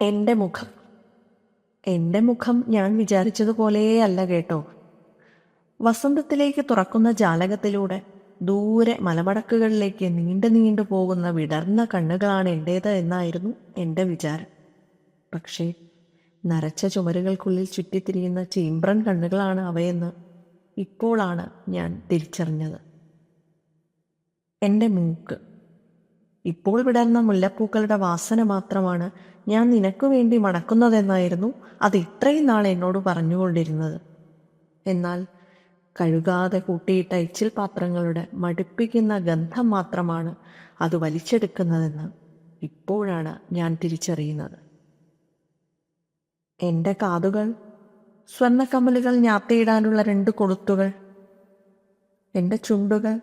എന്റെ മുഖം. എന്റെ മുഖം ഞാൻ വിചാരിച്ചതുപോലെ അല്ല കേട്ടോ. വസന്തത്തിലേക്ക് തുറക്കുന്ന ജാലകത്തിലൂടെ ദൂരെ മലമടക്കുകളിലേക്ക് നീണ്ടു നീണ്ടു പോകുന്ന വിടർന്ന കണ്ണുകളാണ് എന്റേത് എന്നായിരുന്നു എന്റെ വിചാരം. പക്ഷേ നരച്ച ചുമരുകൾക്കുള്ളിൽ ചുറ്റിത്തിരിയുന്ന ചീമ്പ്രൻ കണ്ണുകളാണ് അവയെന്ന് ഇപ്പോഴാണ് ഞാൻ തിരിച്ചറിഞ്ഞത്. എന്റെ മൂക്ക് ഇപ്പോൾ വിടർന്ന മുല്ലപ്പൂക്കളുടെ വാസന മാത്രമാണ് ഞാൻ നിനക്കു വേണ്ടി മണക്കുന്നതെന്നായിരുന്നു അത് ഇത്രയും നാൾ എന്നോട് പറഞ്ഞുകൊണ്ടിരുന്നത്. എന്നാൽ കഴുകാതെ കൂട്ടിയിട്ട എച്ചിൽ പാത്രങ്ങളുടെ മടുപ്പിക്കുന്ന ഗന്ധം മാത്രമാണ് അത് വലിച്ചെടുക്കുന്നതെന്ന് ഇപ്പോഴാണ് ഞാൻ തിരിച്ചറിയുന്നത്. എന്റെ കാതുകൾ സ്വർണക്കമ്മലുകൾ ഞാത്തിയിടാനുള്ള രണ്ട് കൊളുത്തുകൾ എന്റെ ചുണ്ടുകൾ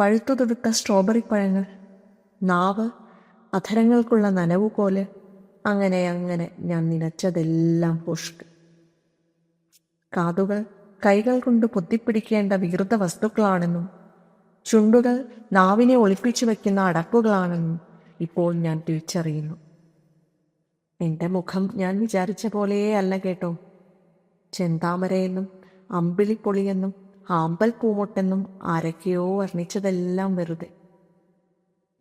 പഴുത്തു തുടുത്ത സ്ട്രോബെറി പഴങ്ങൾ നാവ് അധരങ്ങൾക്കുള്ള നനവ് പോലെ അങ്ങനെ അങ്ങനെ ഞാൻ നിനച്ചതെല്ലാം പുഷ്ക് കാതുകൾ കൈകൾ കൊണ്ട് പൊത്തിപ്പിടിക്കേണ്ട വികൃത വസ്തുക്കളാണെന്നും ചുണ്ടുകൾ നാവിനെ ഒളിപ്പിച്ചു വയ്ക്കുന്ന അടപ്പുകളാണെന്നും ഇപ്പോൾ ഞാൻ തിരിച്ചറിയുന്നു. എന്റെ മുഖം ഞാൻ വിചാരിച്ച പോലെയേ അല്ല കേട്ടോ. ചെന്താമരയെന്നും അമ്പിളിപ്പൊളിയെന്നും ആമ്പൽ പൂമൊട്ടെന്നും ആരൊക്കെയോ വർണിച്ചതെല്ലാം വെറുതെ.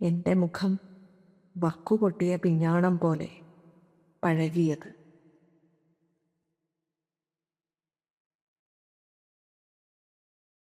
എന്റെ മുഖം വക്കുപൊട്ടിയ പിഞ്ഞാണം പോലെ പഴകിയത്.